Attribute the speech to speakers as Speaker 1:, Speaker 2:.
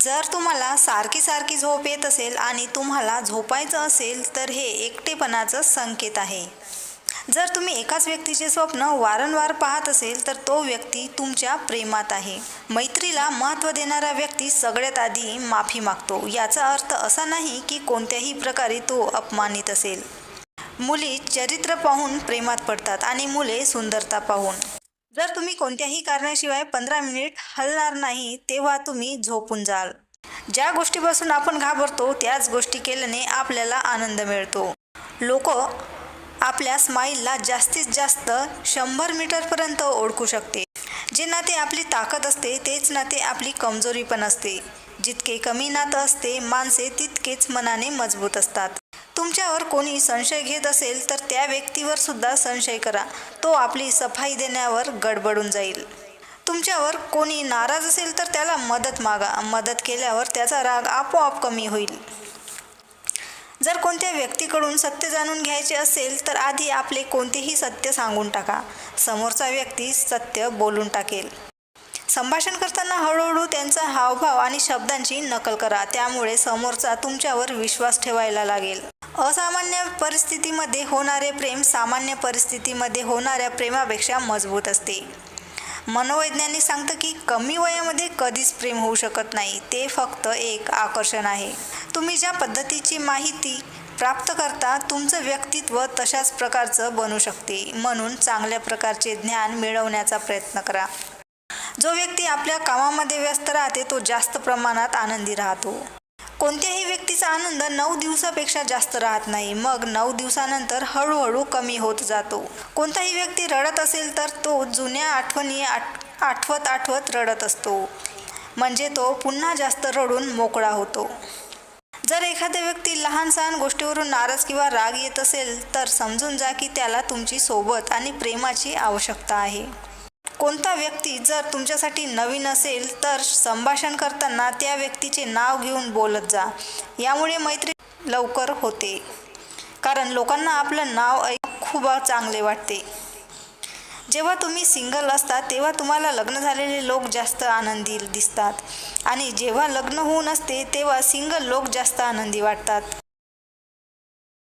Speaker 1: जर तुम्हाला सारखी सारखी झोप येत असेल आणि तुम्हाला झोपायचं असेल तर हे एकटेपणाचं संकेत आहे. जर तुम्ही एकाच व्यक्तीचे स्वप्न वारंवार पाहत असेल तर तो व्यक्ती तुमच्या प्रेमात आहे. मैत्रीला महत्त्व देणारा व्यक्ती सगळ्यात आधी माफी मागतो. याचा अर्थ असा नाही की कोणत्याही प्रकारे तो अपमानित असेल. मुली चरित्र पाहून प्रेमात पडतात आणि मुले सुंदरता पाहून. जर तुम्ही कोणत्याही कारणाशिवाय पंधरा मिनिट हलणार नाही तेव्हा तुम्ही झोपून जाल. ज्या गोष्टीपासून आपण घाबरतो त्याच गोष्टी केल्याने आपल्याला आनंद मिळतो. लोक आपल्या स्माईलला जास्तीत जास्त शंभर मीटरपर्यंत ओळखू शकते. जे नाते आपली ताकद असते तेच नाते आपली कमजोरी पण असते. जितके कमी नातं असते माणसे तितकेच मनाने मजबूत असतात. तुमच्यावर कोणी संशय घेत असेल तर त्या व्यक्तीवर सुद्धा संशय करा. तो आपली सफाई देण्यावर गडबडून जाईल. तुमच्यावर कोणी नाराज असेल तर त्याला मदत मागा. मदत केल्यावर त्याचा राग आपोआप कमी होईल. जर कोणत्या व्यक्तीकडून सत्य जाणून घ्यायचे असेल तर आधी आपले कोणतेही सत्य सांगून टाका. समोरचा व्यक्ती सत्य बोलून टाकेल. संभाषण करताना हळूहळू त्यांचा हावभाव आणि शब्दांची नकल करा. त्यामुळे समोरचा तुमच्यावर विश्वास ठेवायला लागेल. असामान्य परिस्थितीमध्ये होणारे प्रेम सामान्य परिस्थितीमध्ये होणाऱ्या प्रेमापेक्षा मजबूत असते. मनोवैज्ञानिक सांगतं की कमी वयामध्ये कधीच प्रेम होऊ शकत नाही. ते फक्त एक आकर्षण आहे. तुम्ही ज्या पद्धतीची माहिती प्राप्त करता तुमचं व्यक्तित्व तशाच प्रकारचं बनू शकते. म्हणून चांगल्या प्रकारचे ज्ञान मिळवण्याचा प्रयत्न करा. जो व्यक्ती आपल्या कामामध्ये व्यस्त राहते तो जास्त प्रमाणात आनंदी राहतो. कोणत्याही व्यक्तीचा आनंद नऊ दिवसापेक्षा जास्त राहत नाही. मग नऊ दिवसानंतर हळूहळू कमी होत जातो. कोणताही व्यक्ती रडत असेल तर तो जुन्या आठवणी आठ आठवत आठवत रडत असतो. म्हणजे तो पुन्हा जास्त रडून मोकळा होतो. जर एखाद्या व्यक्ती लहान सहान गोष्टीवरून नाराज किंवा राग येत असेल तर समजून जा की त्याला तुमची सोबत आणि प्रेमाची आवश्यकता आहे. कोणता व्यक्ती जर तुमच्यासाठी नवीन असेल तर संभाषण करताना त्या व्यक्तीचे नाव घेऊन बोलत जा. यामुळे मैत्री लवकर होते. कारण लोकांना आपलं नाव ऐक खूप चांगले वाटते. जेव्हा तुम्ही सिंगल असता तेव्हा तुम्हाला लग्न झालेले लोक जास्त आनंदी दिसतात. आणि जेव्हा लग्न होऊन असते तेव्हा सिंगल लोक जास्त आनंदी वाटतात.